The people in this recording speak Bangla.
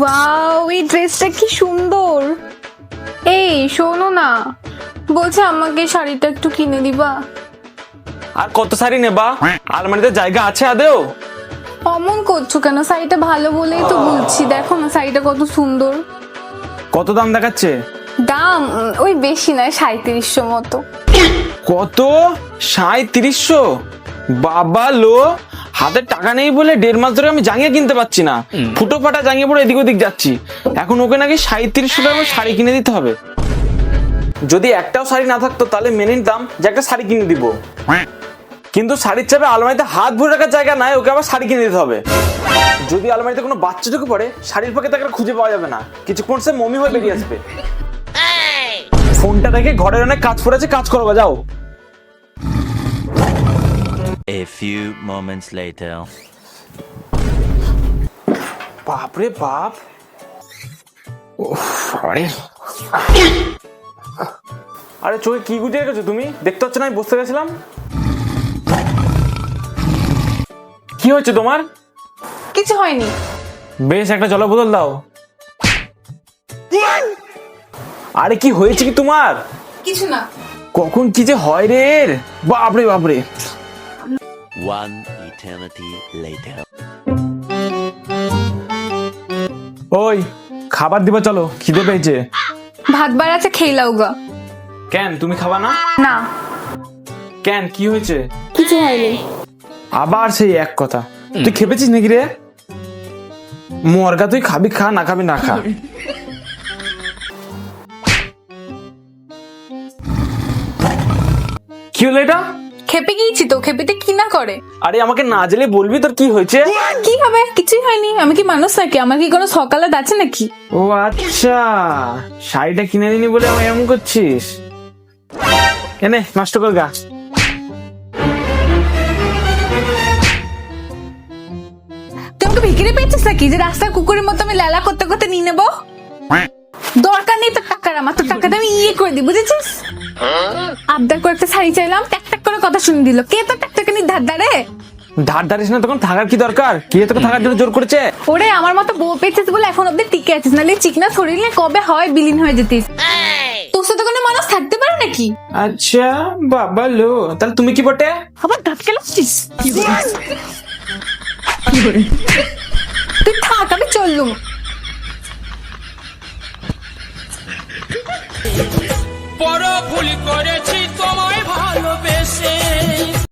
ওয়াও এই ড্রেসটা কি সুন্দর। এই শোনো না। বলছে আমাকে শাড়িটা একটু কিনে দিবা। আর কত শাড়ি নেবা? আলমারিতে জায়গা আছে আদেও? অমন করছ কেন? শাড়িটা ভালো বলেই তো বলছি। দেখো না শাড়িটা কত সুন্দর। কত দাম দেখাচ্ছে? দাম ওই বেশি নয় সাঁত্রিশশো মতো। কত? সাঁত্রিশশো বাবা লো! হাতে টাকা নেই বলে দেড় মাস ধরে আমি জাঙ্গিয়ে কিনতে পারছি না। ফুটো ফাটা জাঙ্গিয়ে পরে এদিক ওদিক যাচ্ছি। এখন ওকে নাকি সাঁত্রিশশো টাকা শাড়ি কিনে দিতে হবে। যদি একটাও শাড়ি না থাকতো তাহলে মেনে নিতাম যে একটা শাড়ি কিনে দিব। কিন্তু শাড়ির চাপে আলমারিতে হাত ভরে রাখার জায়গা নাই ওকে আবার শাড়ি কিনে দিতে হবে। যদি আলমারিতে কোনো বাচ্চা ঢুকে পড়ে শাড়ির পাকে তাকে খুঁজে পাওয়া যাবে না। কিছুক্ষণ সে মমি হয়ে বেরিয়ে আসবে। ফোনটা রেখে ঘরের অনেক কাজ পড়েছে কাজ করবা যাও। A few moments later. বাপরে বাপ। আরে আরে চোখে কি গুটিয়ে রেখেছো তুমি? দেখতে পাচ্ছ না আমি বসতে গেছিলাম কি হয়েছে তোমার? কিছু হয়নি। বেশ একটা জল বোতল দাও। আরে কি হয়েছে কি তোমার? কিছু না। কখন কি যে হয় রে? বাপরে বাপরে। One eternity later. ওই খাবার দিবা চলো খিদে পেয়েছে। ভাত বার আছে খেয়ে লাও গা। কেন তুমি খাবা না? না। কেন কি হয়েছে? কিছু হয়নি। আবার সেই এক কথা। তুই খেপেছিস নাকি রে? মরগা তুই খাবি খা না খাবি না খা। কি হলো এটা? খেপে গিয়েছি তো খেপিতে কি না করে? আরে আমাকে না জেলে বলবি তোর কি হয়েছে? কি হবে? কিছুই হয়নি। আমি কি মানুষ নাকি? আমার কি কোনো সকালে আছে নাকি? ও আচ্ছা শাড়িটা কিনে দিনি বলে আমি এমন করছিস? এনে নষ্ট কর গা। তুই আমাকে ভিকিরে পেয়েছিস নাকি? যে রাস্তার কুকুরের মতো আমি লালা করতে করতে নিয়ে নেব? দরকার নেই তোর টাকার আমার তোর টাকাটা আমি ইয়ে করে দিই বুঝেছিস? আবদার করে একটা শাড়ি চাইলাম ট্যাক কথা শুনে দিল। কে তোর ট্যাক ট্যাকে নিয়ে ধার ধারে ধার ধারিস না তখন থাকার কি দরকার? কে তোকে থাকার জন্য জোর করেছে? ওরে আমার মতো বউ পেয়েছিস বলে এখন অব্দি টিকে আছিস নাহলে চিকনা শরীর নিয়ে কবে হয় বিলীন হয়ে যেতিস। তোর সাথে কোনো মানুষ থাকতে পারে নাকি? আচ্ছা বাবা লো। তাহলে তুমি কি বটে? আবার দাঁত কেলাচ্ছিস তুই থাক আমি চললুম। বড় ভুল করেছি তোমায় ভালোবেসে।